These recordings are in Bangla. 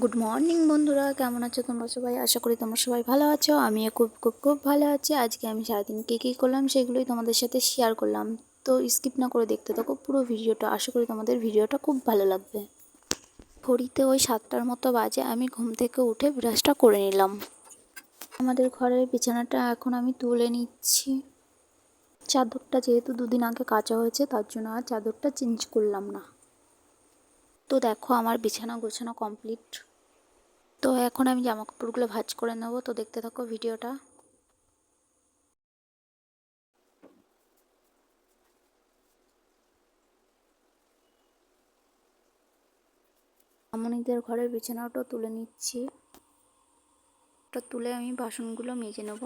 গুড মর্নিং বন্ধুরা। কেমন আছো তোমরা সবাই? আশা করি তোমরা সবাই ভালো আছো। আমিও খুব খুব খুব ভালো আছি। আজকে আমি সারাদিন কী কী করলাম সেগুলোই তোমাদের সাথে শেয়ার করলাম। তো স্কিপ না করে দেখতে থাকো পুরো ভিডিওটা। আশা করি তোমাদের ভিডিওটা খুব ভালো লাগবে। ঘড়িতে ওই সাতটার মতো বাজে, আমি ঘুম থেকে উঠে ব্রাশটা করে নিলাম। আমাদের ঘরের বিছানাটা এখন আমি তুলে নিচ্ছি। চাদরটা যেহেতু দুদিন আগে কাচা হয়েছে, তার জন্য আর চাদরটা চেঞ্জ করলাম না। তো দেখো আমার বিছানা গোছানো কমপ্লিট তো এখন আমি জামা কাপড়গুলো ভাঁজ করে নেব। তো দেখতে থাকো ভিডিওটা। আমনিদের ঘরের বিছানাটা তুলে নিচ্ছি। ওটা তুলে আমি বাসনগুলো মেজে নেব।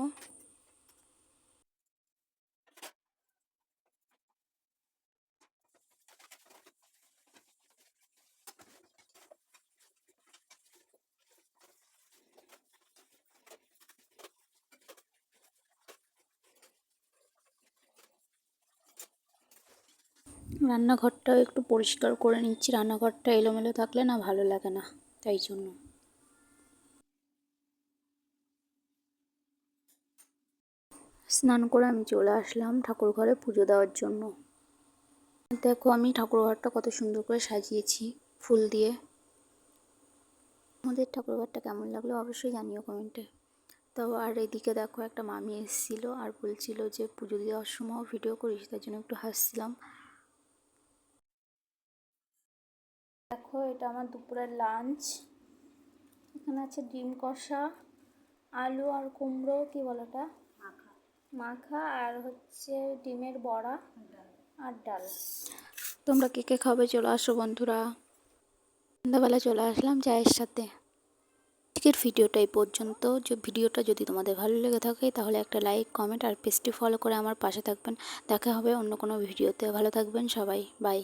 রান্নাঘরটাও একটু পরিষ্কার করে নিচ্ছি। রান্নাঘরটা এলোমেলো থাকলে না ভালো লাগে না, তাই জন্য। স্নান করে আমি চলে আসলাম ঠাকুর ঘরে পুজো দেওয়ার জন্য। দেখো আমি ঠাকুর ঘরটা কত সুন্দর করে সাজিয়েছি ফুল দিয়ে। আমাদের ঠাকুর ঘরটা কেমন লাগল অবশ্যই জানিও কমেন্টে। তো আর এদিকে দেখো একটা মামি এসেছিল আর বলছিল যে পুজো দেওয়ার সময় ভিডিও করিস তার জন্য একটু হাসছিলাম। দেখো এটা আমার দুপুরের লাঞ্চ এখানে আছে ডিম কষা আলু আর কুমড়ো কি বলো ওটা? মাখা। আর হচ্ছে ডিমের বড়া আর ডাল। তোমরা কে কে খাবে চলে আসো বন্ধুরা। সন্ধ্যাবেলা চলে আসলাম চায়ের সাথে। আজকের ভিডিওটা এই পর্যন্ত। যে ভিডিওটা যদি তোমাদের ভালো লেগে থাকে তাহলে একটা লাইক কমেন্ট আর পেজটি ফলো করে আমার পাশে থাকবেন। দেখা হবে অন্য কোনো ভিডিওতে। ভালো থাকবেন সবাই। বাই